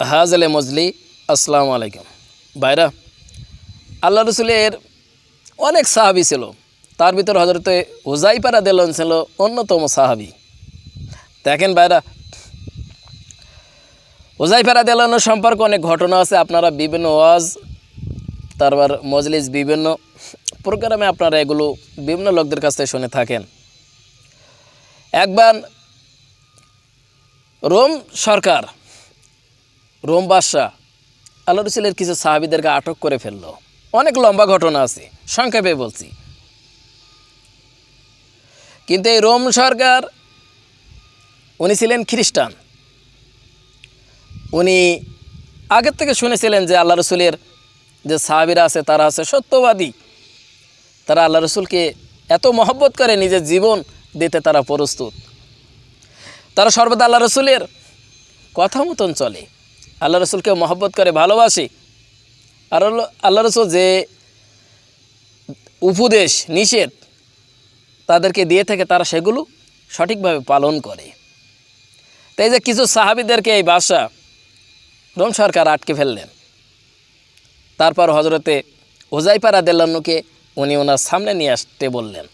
হাজলে মজলি, আসসালামু আলাইকুম। ভাইরা, আল্লাহ রসুলের অনেক সাহাবি ছিল। তার ভিতর হজরতে হুজাইপারা দেলন ছিল অন্যতম সাহাবি। দেখেন ভাইরা হুজাইপারা দেলানোর সম্পর্কে অনেক ঘটনা আছে। আপনারা বিভিন্ন ওয়াজ, তারপর মজলিস বিভিন্ন প্রোগ্রামে আপনারা এগুলো বিভিন্ন লোকদের কাছ থেকে শুনে থাকেন। একবার রোম সরকার রোম বাদশাহ আল্লাহ রসুলের কিছু সাহাবিদেরকে আটক করে ফেলল। অনেক লম্বা ঘটনা আছে, সংক্ষেপে বলছি। কিন্তু এই রোম সরকার, উনি ছিলেন খ্রিস্টান। উনি আগের থেকে শুনেছিলেন যে আল্লাহ রসুলের যে সাহাবিরা আছে, তারা আছে সত্যবাদী। তারা আল্লাহ রসুলকে এত মহব্বত করে নিজের জীবন দিতে তারা প্রস্তুত। তারা সর্বদা আল্লাহ রসুলের কথা মতন চলে। আল্লাহ রসুলকে মহব্বত করে, ভালোবাসে। আর আল্লাহ রসুল যে উপদেশ, নিষেধ তাদেরকে দিয়ে থাকে, তারা সেগুলো সঠিকভাবে পালন করে। তাই যে কিছু সাহাবিদেরকে এই বাসা রোম সরকার আটকে ফেললেন। তারপর হজরতে ওজাইপাড়া দেল্লান্নুকে উনি ওনার সামনে নিয়ে আসতে বললেন।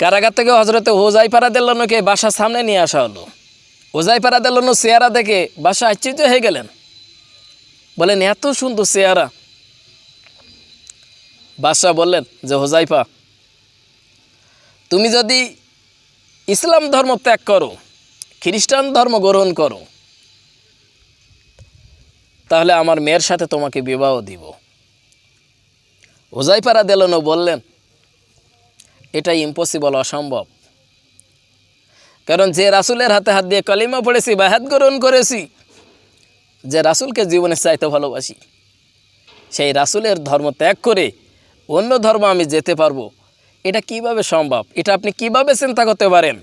কারাগার থেকে হজরতে ওজাইপাড়া দেল্লান্নুকে বাসার সামনে নিয়ে আসা হলো। ওজাইপাড়া দেল্লান্নু চেয়ারা দেখে বাসা আশ্চর্য হয়ে গেলেন। বলেন, এত সুন্দর চেয়ারা বাদশাহ বললেন, যে হোজাইফা তুমি যদি ইসলাম ধর্ম ত্যাগ করো, খ্রিস্টান ধর্ম গ্রহণ করো, তাহলে আমার মেয়ের সাথে তোমাকে বিবাহ দিব। হোজাইপাড়া দেলনও বললেন এটা ইম্পসিবল অসম্ভব। কারণ যে রাসুলের হাতে হাত দিয়ে কলিমা পড়েছি বা হাত গ্রহণ করেছি, যে রাসুলকে জীবনে চাইতে ভালোবাসি, সেই রাসুলের ধর্ম ত্যাগ করে অন্য ধর্ম আমি যেতে পারব, এটা কীভাবে সম্ভব? এটা আপনি কীভাবে চিন্তা করতে পারেন?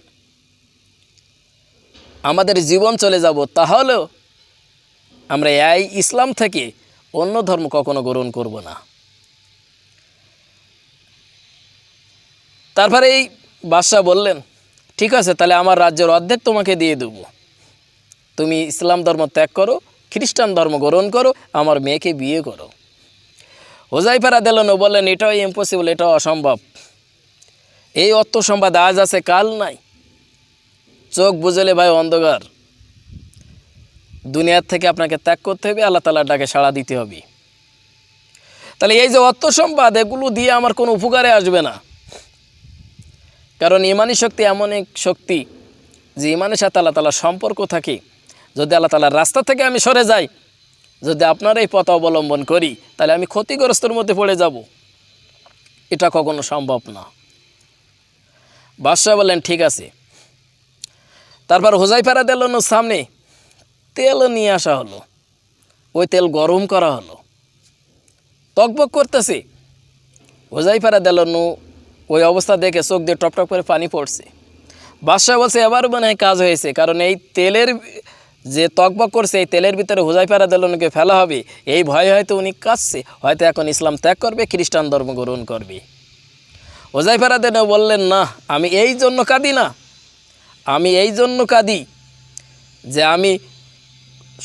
আমাদের জীবন চলে যাব তাহলেও আমরা এই ইসলাম থেকে অন্য ধর্ম কখনো গ্রহণ করব না। তারপরে এই বাদশাহ বললেন ঠিক আছে, তাহলে আমার রাজ্যের অর্ধেক তোমাকে দিয়ে দেবো। তুমি ইসলাম ধর্ম ত্যাগ করো, খ্রিস্টান ধর্ম গ্রহণ করো, আমার মেয়েকে বিয়ে করো। হোজাইফারা দেলনও বললেন, এটাও ইম্পসিবল এটাও অসম্ভব। এই অর্থ সম্বাদ আজ আছে, কাল নাই। চোখ বুঝলে ভাই অন্ধকার। দুনিয়ার থেকে আপনাকে ত্যাগ করতে হবে, আল্লাহ তালার ডাকে সাড়া দিতে হবে। তাহলে এই যে অর্থ সম্পাদ, এগুলো দিয়ে আমার কোনো উপকারে আসবে না। কারণ ইমানি শক্তি এমন এক শক্তি যে ইমানের সাথে আল্লাহ তালার সম্পর্ক থাকে। যদি আল্লাহ তালার রাস্তা থেকে আমি সরে যাই, যদি আপনার এই পথ অবলম্বন করি, তাহলে আমি ক্ষতিগ্রস্তর মধ্যে পড়ে যাব। এটা কখনো সম্ভব না। বাদশাহ বললেন, ঠিক আছে। তারপর হোজাইফারা দেলনোর সামনে তেল নিয়ে আসা হলো। ওই তেল গরম করা হলো। তকবক করতেছে। হোজাইফারা দেলনু ওই অবস্থা দেখে চোখ দিয়ে টপ টপ করে পানি পড়ছে। বাদশাহ বলছে এবার মনে হয় কাজ হয়েছে, কারণ এই তেলের যে তকবক করছে, এই তেলের ভিতরে হুজাইফারা দেলনুকে ফেলা হবে, এই ভয়ে হয়তো উনি কাঁদছে। হয়তো এখন ইসলাম ত্যাগ করবে, খ্রিস্টান ধর্ম গ্রহণ করবে। হুজাইফারা দেন বললেন, না, আমি এই জন্য কাঁদি না। আমি এই জন্য কাঁদি যে আমি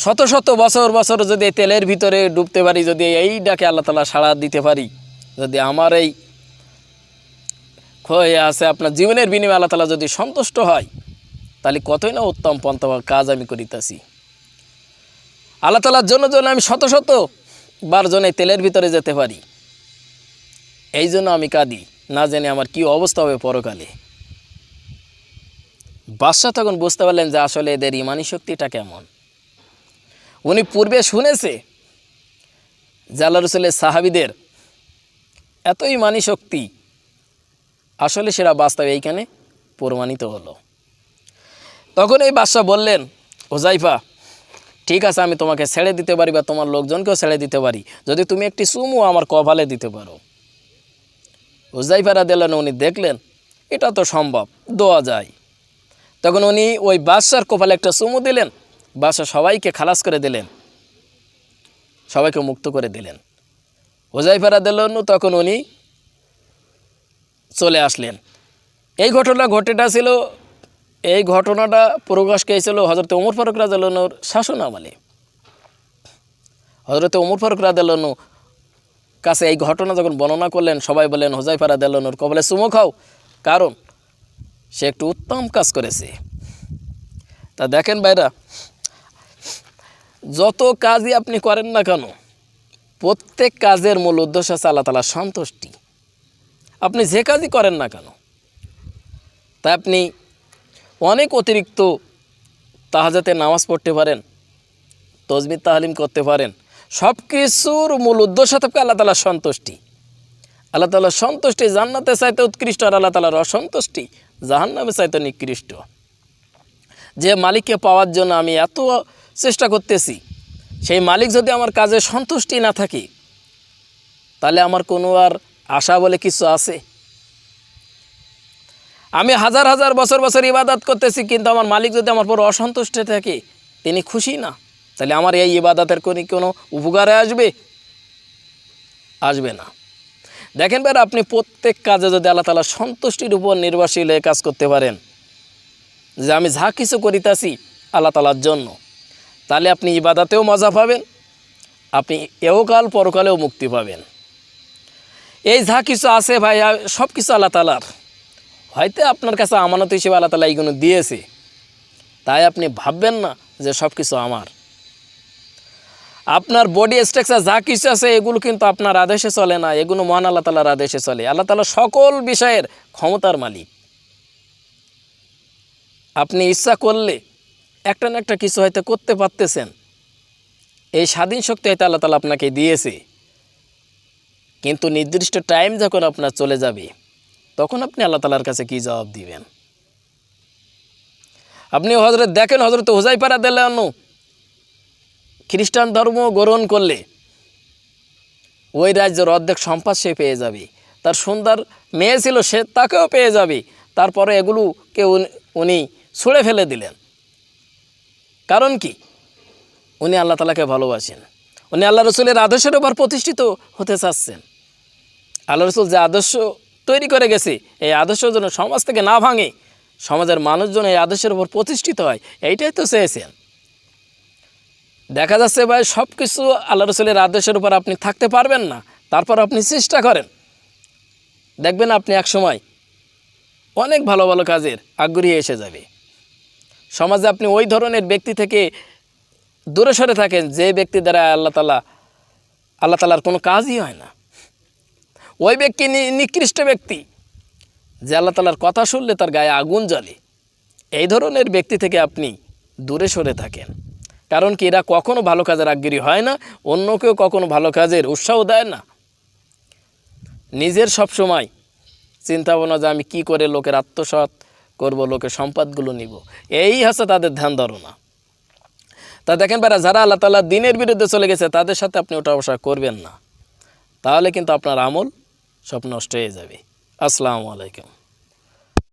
শত শত বছর বছর যদি তেলের ভিতরে ডুবতে পারি, যদি এই ডাকে আল্লাহ তালা সাড়া দিতে পারি, যদি আমার এই হয়ে আছে, আপনার জীবনের বিনিময়ে আল্লাহ তালা যদি সন্তুষ্ট হয়, তাহলে কতই না উত্তম পন্থা কাজ আমি করিতেছি। আল্লাহ তালার জন্য জন্য আমি শত শত বার জনে তেলের ভিতরে যেতে পারি। এই জন্য আমি কাঁদি, না জেনে আমার কি অবস্থা হবে পরকালে। বাদশাহ তখন বুঝতে পারলেন যে আসলে এদের ইমানি শক্তিটা কেমন। উনি পূর্বে শুনেছে জাল্লা রসুলের সাহাবিদের এত ইমানি শক্তি আসলে সেটা বাস্তবে এইখানে প্রমাণিত হলো। তখন এই বাদশাহ বললেন ওজাইফা ঠিক আছে, আমি তোমাকে ছেড়ে দিতে পারি বা তোমার লোকজনকেও ছেড়ে দিতে পারি। যদি তুমি একটি সুমু আমার কপালে দিতে পারো। ওজাইফারা দিলেন উনি দেখলেন, এটা তো সম্ভব, দোয়া যায়। তখন উনি ওই বাদশার কপালে একটা সুমু দিলেন, বাদশাহ সবাইকে খালাস করে দিলেন, সবাইকে মুক্ত করে দিলেন। ওজাইফারা দিলেন তখন উনি চলে আসলেন। এই ঘটনা ঘটেটা ছিল, এই ঘটনাটা প্রকাশ পেয়েছিল হজরত ওমর ফারুক রাজালনুর শাসন আমলে। হজরত ওমর ফারুক রাজালনু কাছে এই ঘটনা যখন বর্ণনা করলেন, সবাই বললেন হোজাইফা রাজালনুর কবলে চুমো খাও। কারণ সে একটু উত্তম কাজ করেছে। তা দেখেন ভাইরা, যত কাজই আপনি করেন না কেন, প্রত্যেক কাজের মূল উদ্দেশ্য আছে আল্লাহ তালার সন্তুষ্টি। আপনি যে কাজই করেন না কেন? তাই আপনি অনেক অতিরিক্ত তাহাজাতে নামাজ পড়তে পারেন তসবির তাহালিম করতে পারেন। সব কিছুর মূল উদ্দেশ্য থাকবে আল্লাহ তালার সন্তুষ্টি। আল্লাহ তালার সন্তুষ্টি জান্নাতে চাইতে উৎকৃষ্ট আর আল্লাহ তালার অসন্তুষ্টি জাহান্নামে চাইতে নিকৃষ্ট। যে মালিককে পাওয়ার জন্য আমি এত চেষ্টা করতেছি, সেই মালিক যদি আমার কাজে সন্তুষ্টি না থাকে, তাহলে আমার কোনো আর আশা বলে কিছু আছে? আমি হাজার হাজার বছর বছর ইবাদত করতেছি, কিন্তু আমার মালিক যদি আমার পর অসন্তুষ্ট থাকে, তিনি খুশি না? তাহলে আমার এই ইবাদতের কোনো কোনো উপকারে আসবে? আসবে না। দেখেন ভাই আপনি প্রত্যেক কাজে যদি আল্লাহ তালা সন্তুষ্টির উপর নির্ভরশীল হয়ে কাজ করতে পারেন, যে আমি যা কিছু করিতাছি আল্লাহ তালার জন্য, তাহলে আপনি ইবাদাতেও মজা পাবেন, আপনি এওকাল পরকালেও মুক্তি পাবেন। এই যা কিছু আছে ভাই সব কিছু আল্লাহ তালার হয়তো আপনার কাছে আমানত হিসেবে আল্লাহ তালা এইগুলো দিয়েছে। তাই আপনি ভাববেন না যে সব কিছু আমার। আপনার বডি স্ট্রাকচার যা কিছু আছে, এগুলো কিন্তু আপনার আদেশে চলে না, এগুলো মহান আল্লাহ তালার আদেশে চলে। আল্লাহ তালা সকল বিষয়ের ক্ষমতার মালিক। আপনি ইচ্ছা করলে একটা না একটা কিছু হয়তো করতে পারতেছেন। এই স্বাধীন শক্তি হয়তো আল্লাহ তালা আপনাকে দিয়েছে। কিন্তু নির্দিষ্ট টাইম যখন আপনার চলে যাবে, তখন আপনি আল্লাহ তালার কাছে কি জবাব দিবেন? আপনি হজরত দেখেন হজরত হোজাইপাড়া দিলেন খ্রিস্টান ধর্ম গ্রহণ করলে ওই রাজ্যের অর্ধেক সম্পদ সে পেয়ে যাবে। তার সুন্দর মেয়ে ছিল সে তাকেও পেয়ে যাবে। তারপরে এগুলোকে উনি- উনি ছুঁড়ে ফেলে দিলেন। কারণ কি? উনি আল্লাহ তালাকে ভালোবাসেন। উনি আল্লাহ রসুলের আদর্শের উপর প্রতিষ্ঠিত হতে চাচ্ছেন। আল্লাহ রসুল যে আদর্শ তৈরি করে গেছে, এই আদর্শ যেন সমাজ থেকে না ভাঙে, সমাজের মানুষজন এই আদর্শের উপর প্রতিষ্ঠিত হয়, এইটাই তো চেয়েছেন। দেখা যাচ্ছে ভাই সব কিছু আল্লাহ রসুলের আদর্শের উপর আপনি থাকতে পারবেন না, তারপর আপনি চেষ্টা করেন। দেখবেন আপনি এক সময় অনেক ভালো ভালো কাজের আগ্রহী এসে যাবে। সমাজে আপনি ওই ধরনের ব্যক্তি থেকে দূরে সরে থাকেন, যে ব্যক্তি দ্বারা আল্লাহ তালা আল্লাহ তালার কোনো কাজই হয় না। ওই ব্যক্তি নিকৃষ্ট ব্যক্তি। যে আল্লাহ তালার কথা শুনলে তার গায়ে আগুন জ্বলে। এই ধরনের ব্যক্তি থেকে আপনি দূরে সরে থাকেন। কারণ কি, এরা কখনো ভালো কাজের আগ্রহী হয় না, অন্য কেউ কখনো ভালো কাজের উৎসাহ দেয় না। নিজের সব সময় চিন্তা ভাবনা যে আমি কি করে লোকের আত্মসাৎ করব, লোকের সম্পদগুলো নিব, এই হচ্ছে তাদের ধ্যান ধারণা। তা দেখেন বেড়া, যারা আল্লাহ তাল্লাহ দিনের বিরুদ্ধে চলে গেছে, তাদের সাথে আপনি ওটা বসা করবেন না। তাহলে কিন্তু আপনার আমল সব নষ্ট হয়ে যাবে। আসসালামু আলাইকুম।